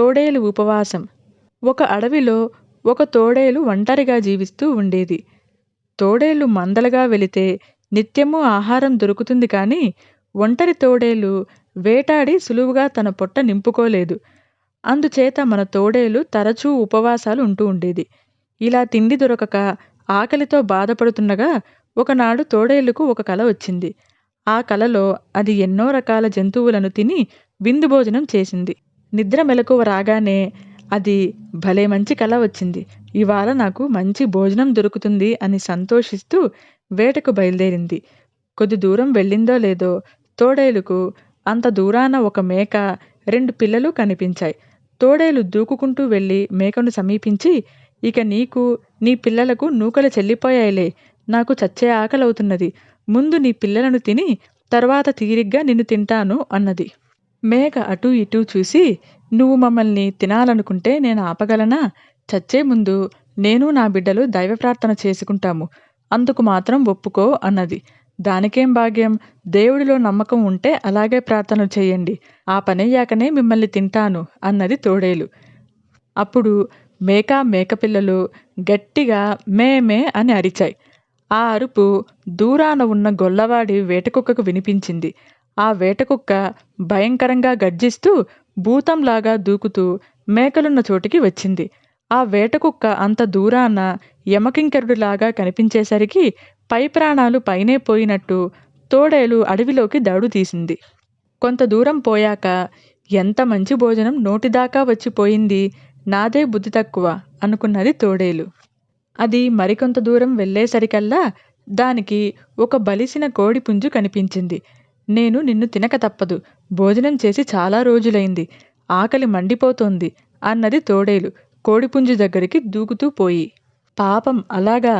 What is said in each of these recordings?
తోడేలు ఉపవాసం. ఒక అడవిలో ఒక తోడేలు ఒంటరిగా జీవిస్తూ ఉండేది. తోడేళ్ళు మందలుగా వెళితే నిత్యము ఆహారం దొరుకుతుంది కానీ ఒంటరి తోడేలు వేటాడి సులువుగా తన పొట్ట నింపుకోలేదు. అందుచేత మన తోడేలు తరచూ ఉపవాసాలు ఉంటూ ఉండేది. ఇలా తిండి దొరకక ఆకలితో బాధపడుతుండగా ఒకనాడు తోడేలుకు ఒక కల వచ్చింది. ఆ కలలో అది ఎన్నో రకాల జంతువులను తిని విందు భోజనం చేసింది. నిద్ర మెలకువ రాగానే అది భలే మంచి కళ వచ్చింది. ఇవాళ నాకు మంచి భోజనం దొరుకుతుంది అని సంతోషిస్తూ వేటకు బయలుదేరింది. కొద్ది దూరం వెళ్ళిందో లేదో తోడేలుకు అంత దూరాన ఒక మేక రెండు పిల్లలు కనిపించాయి. తోడేలు దూకుకుంటూ వెళ్ళి మేకను సమీపించి ఇక నీకు నీ పిల్లలకు నూకలు చెల్లిపోయాయిలే. నాకు చచ్చే ఆకలవుతున్నది. ముందు నీ పిల్లలను తిని తర్వాత తీరిగ్గా నిన్ను తింటాను అన్నది. మేక అటూ ఇటూ చూసి నువ్వు మమ్మల్ని తినాలనుకుంటే నేను ఆపగలనా? చచ్చే ముందు నేను నా బిడ్డలు దైవ ప్రార్థన చేసుకుంటాము. అందుకు మాత్రం ఒప్పుకో అన్నది. దానికేం భాగ్యం? దేవుడిలో నమ్మకం ఉంటే అలాగే ప్రార్థన చేయండి. ఆ పనయ్యాకనే మిమ్మల్ని తింటాను అన్నది తోడేలు. అప్పుడు మేక మేకపిల్లలు గట్టిగా మేమే అని అరిచాయి. ఆ అరుపు దూరాన ఉన్న గొల్లవాడి వేటకుక్కకు వినిపించింది. ఆ వేటకుక్క భయంకరంగా గర్జిస్తూ భూతంలాగా దూకుతూ మేకలున్న చోటికి వచ్చింది. ఆ వేటకుక్క అంత దూరాన యమకింకరుడిలాగా కనిపించేసరికి పై ప్రాణాలు పైనే పోయినట్టు తోడేలు అడవిలోకి దాడు తీసింది. కొంత దూరం పోయాక ఎంత మంచి భోజనం నోటిదాకా వచ్చిపోయింది నాదే బుద్ధి తక్కువ అనుకున్నది తోడేలు. అది మరికొంత దూరం వెళ్ళేసరికల్లా దానికి ఒక బలిసిన కోడి పుంజు కనిపించింది. నేను నిన్ను తినక తప్పదు. భోజనం చేసి చాలా రోజులైంది. ఆకలి మండిపోతోంది అన్నది తోడేలు. కోడిపుంజు దగ్గరికి దూకుతూ పోయి. పాపం అలాగా.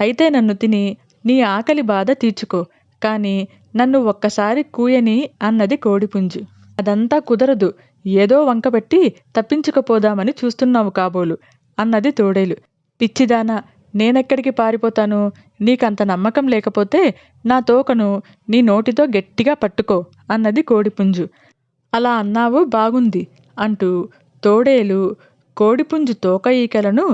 అయితే నన్ను తిని నీ ఆకలి బాధ తీర్చుకో. కానీ నన్ను ఒక్కసారి కూయని అన్నది కోడిపుంజు. అదంతా కుదరదు. ఏదో వంకబెట్టి తప్పించుకుపోదామని చూస్తున్నావు కాబోలు అన్నది తోడేలు. పిచ్చిదానా నేనెక్కడికి పారిపోతాను? నీకంత నమ్మకం లేకపోతే నా తోకను నీ నోటితో గట్టిగా పట్టుకో అన్నది కోడిపుంజు. అలా అన్నావు బాగుంది అంటూ తోడేలు కోడిపుంజు తోక ఈకలను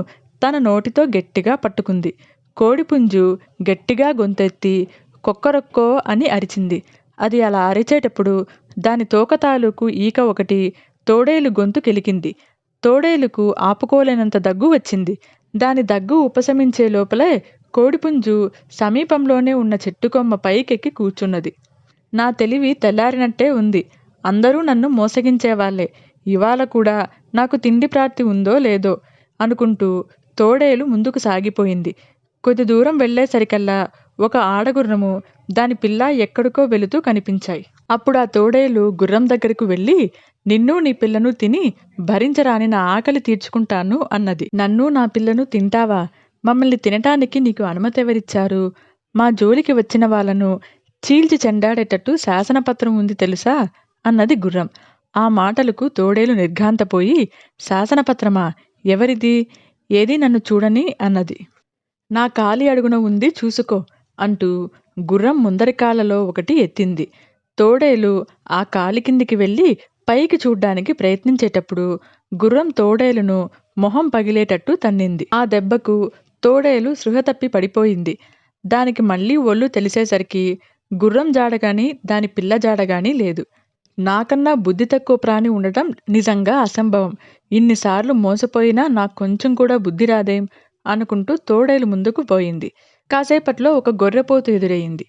తన నోటితో గట్టిగా పట్టుకుంది. కోడిపుంజు గట్టిగా గొంతెత్తి కొక్కరొక్కో అని అరిచింది. అది అలా అరిచేటప్పుడు దాని తోక తాలూకు ఈక ఒకటి తోడేలు గొంతు కెలికింది. తోడేలుకు ఆపుకోలేనంత దగ్గు వచ్చింది. దాని దగ్గు ఉపశమించే లోపలే కోడిపుంజు సమీపంలోనే ఉన్న చెట్టు కొమ్మ పైకెక్కి కూర్చున్నది. నా తెలివి తెల్లారినట్టే ఉంది. అందరూ నన్ను మోసగించేవాళ్ళే ఇవాళ కూడా నాకు తిండి ప్రాప్తి ఉందో లేదో అనుకుంటూ తోడేలు ముందుకు సాగిపోయింది. కొద్ది దూరం వెళ్ళేసరికల్లా ఒక ఆడగుర్రము దాని పిల్ల ఎక్కడికో వెళుతూ కనిపించాయి. అప్పుడు ఆ తోడేలు గుర్రం దగ్గరకు వెళ్ళి నిన్ను నీ పిల్లను తిని భరించరాని నా ఆకలి తీర్చుకుంటాను అన్నది. నన్ను నా పిల్లను తింటావా? మమ్మల్ని తినటానికి నీకు అనుమతి ఎవరిచ్చారు మా జోలికి వచ్చిన వాళ్ళను చీల్చి చెండాడేటట్టు శాసనపత్రం ఉంది తెలుసా? అన్నది గుర్రం. ఆ మాటలకు తోడేలు నిర్ఘాంతపోయి శాసనపత్రమా? ఎవరిది? ఏది నన్ను చూడని? అన్నది. నా కాలి అడుగున ఉంది చూసుకో అంటూ గుర్రం ముందరి కాళ్ళలో ఒకటి ఎత్తింది. తోడేలు ఆ కాలి కిందికి వెళ్ళి పైకి చూడ్డానికి ప్రయత్నించేటప్పుడు గుర్రం తోడేలును మొహం పగిలేటట్టు తన్నింది. ఆ దెబ్బకు తోడేలు సృహ తప్పి పడిపోయింది. దానికి మళ్ళీ ఒళ్ళు తెలిసేసరికి గుర్రం జాడగాని దాని పిల్ల జాడగాని లేదు. నాకన్నా బుద్ధి తక్కువ ప్రాణి ఉండటం నిజంగా అసంభవం. ఇన్నిసార్లు మోసపోయినా నాకు కొంచెం కూడా బుద్ధి రాదేం అనుకుంటూ తోడేలు ముందుకు పోయింది. కాసేపట్లో ఒక గొర్రెపోతు ఎదురయ్యింది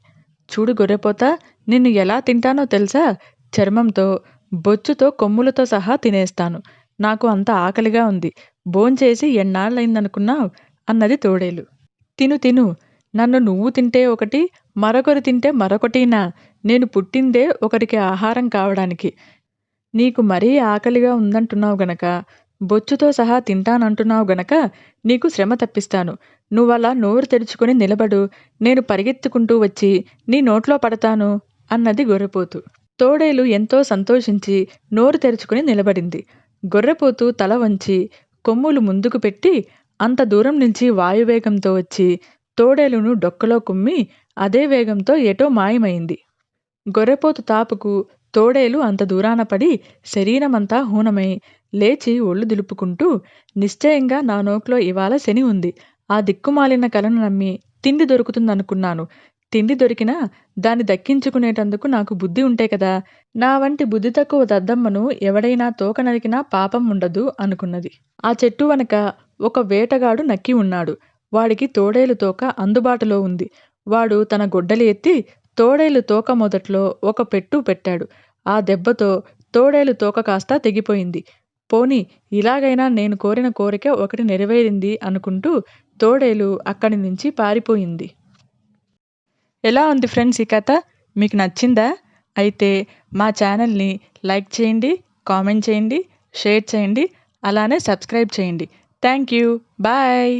చూడు గొర్రెపోత నిన్ను ఎలా తింటానో తెలుసా? చర్మంతో బొచ్చుతో కొమ్ములతో సహా తినేస్తాను. నాకు అంత ఆకలిగా ఉంది. భోంచేసి ఎన్నాళ్ళయిందనుకున్నావు? అన్నది తోడేలు. తిను తిను. నన్ను నువ్వు తింటే ఒకటి మరొకరు తింటే మరొకటినా? నేను పుట్టిందే ఒకరికి ఆహారం కావడానికి. నీకు మరీ ఆకలిగా ఉందంటున్నావు గనక బొచ్చుతో సహా తింటానంటున్నావు గనక నీకు శ్రమ తప్పిస్తాను. నువ్వలా నోరు తెరుచుకొని నిలబడు. నేను పరిగెత్తుకుంటూ వచ్చి నీ నోట్లో పడతాను అన్నది గొర్రెపోతు. తోడేలు ఎంతో సంతోషించి నోరు తెరుచుకుని నిలబడింది. గొర్రెపోతు తల వంచి కొమ్ములు ముందుకు పెట్టి అంత దూరం నుంచి వాయువేగంతో వచ్చి తోడేలును డొక్కలో కుమ్మి అదే వేగంతో ఎటో మాయమైంది. గొర్రెపోతు తాపుకు తోడేలు అంత దూరాన పడి శరీరమంతా హూనమై లేచి ఒళ్ళు దులుపుకుంటూ నిశ్చయంగా నా నోట్లో ఇవాళ శని ఉంది. ఆ దిక్కుమాలిన కలను నమ్మి తిండి దొరుకుతుందనుకున్నాను. తిండి దొరికినా దాన్ని దక్కించుకునేటందుకు నాకు బుద్ధి ఉంటే కదా. నా వంటి బుద్ధి తక్కువ దద్దమ్మను ఎవడైనా తోక నరికినా పాపం ఉండదు అనుకున్నది. ఆ చెట్టు వెనక ఒక వేటగాడు నక్కి ఉన్నాడు. వాడికి తోడేలు తోక అందుబాటులో ఉంది. వాడు తన గొడ్డలి ఎత్తి తోడేలు తోక మొదట్లో ఒక పెట్టు పెట్టాడు. ఆ దెబ్బతో తోడేలు తోక కాస్త తెగిపోయింది. పోని ఇలాగైనా నేను కోరిన కోరిక ఒకటి నెరవేరింది అనుకుంటూ తోడేలు అక్కడి నుంచి పారిపోయింది. ఎలా ఉంది ఫ్రెండ్స్ ఈ కథ? మీకు నచ్చిందా? అయితే మా ఛానల్ని లైక్ చేయండి కామెంట్ చేయండి షేర్ చేయండి అలానే సబ్స్క్రైబ్ చేయండి. Thank you. బాయ్.